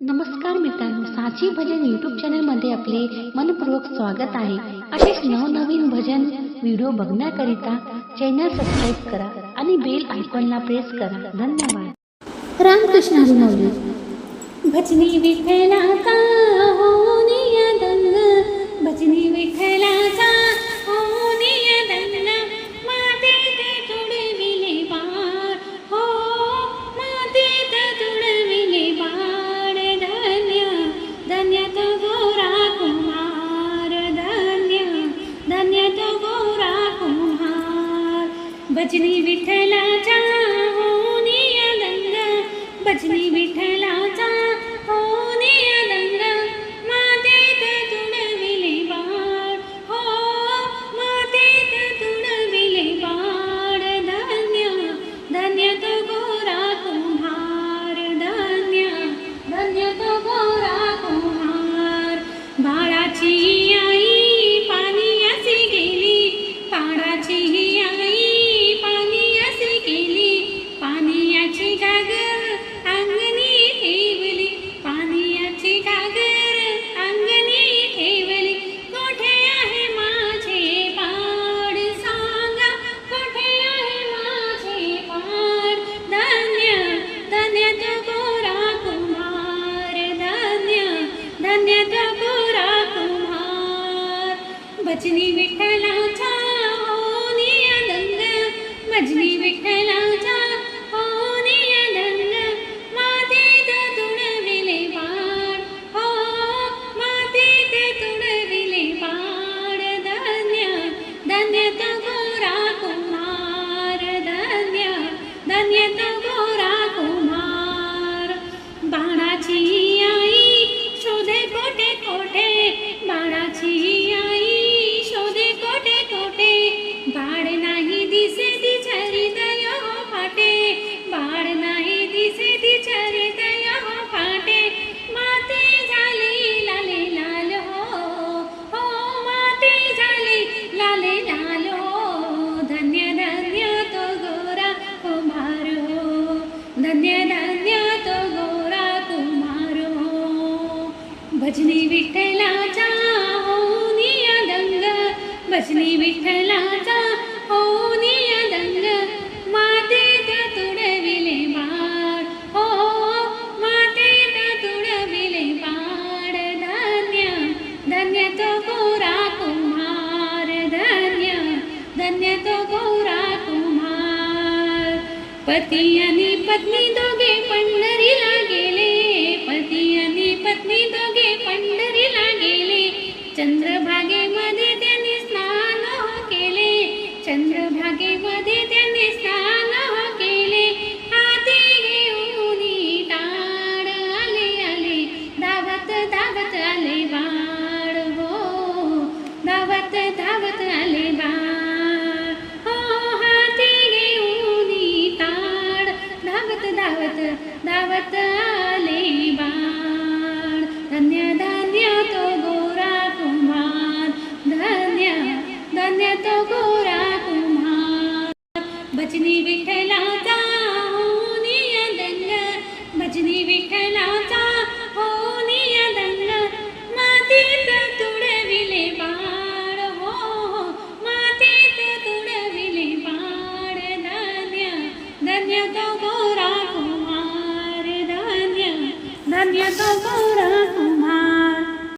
नमस्कार मित्रांनो साची भजन यूट्यूब चॅनलमध्ये आपले मनपूर्वक स्वागत आहे. असेच नवनवीन भजन व्हिडिओ बघण्याकरिता चॅनल सबस्क्राईब करा आणि बेल आयकॉनला प्रेस करा. धन्यवाद. रामकृष्ण हरिमाऊली भजनी विठ्ठलाचा होनिया दंग भजनी विठ्ठलाचा भजनी विठ्ठलाचा होनी अलंग. भजनी विठ्ठलाचा बचनी भजनी विठ्ठलाचा होनिया दंग भजनी विठ्ठलाचा होनिया दंग मातीत तुडविले बाळ हो मातीत तुडविले बाळ. धन्य धन्य तो गोरा कुमार धन्य धन्य तो गोरा कुमार. पती आणि पत्नी दोघे पंढरीला गेले. पती आणि पत्नी दोघे पंढरीला गेले. चंद्रभागे भजनी विठ्ठलाचा होनिया दंग भजनी विठ्ठलाचा होनिया दंग मातीत तुडविले बाळ हो मातीत तुडविले बाळ धन्य धन्य तो गोरा कुमार धन्य धन्य तो गोरा कुमार.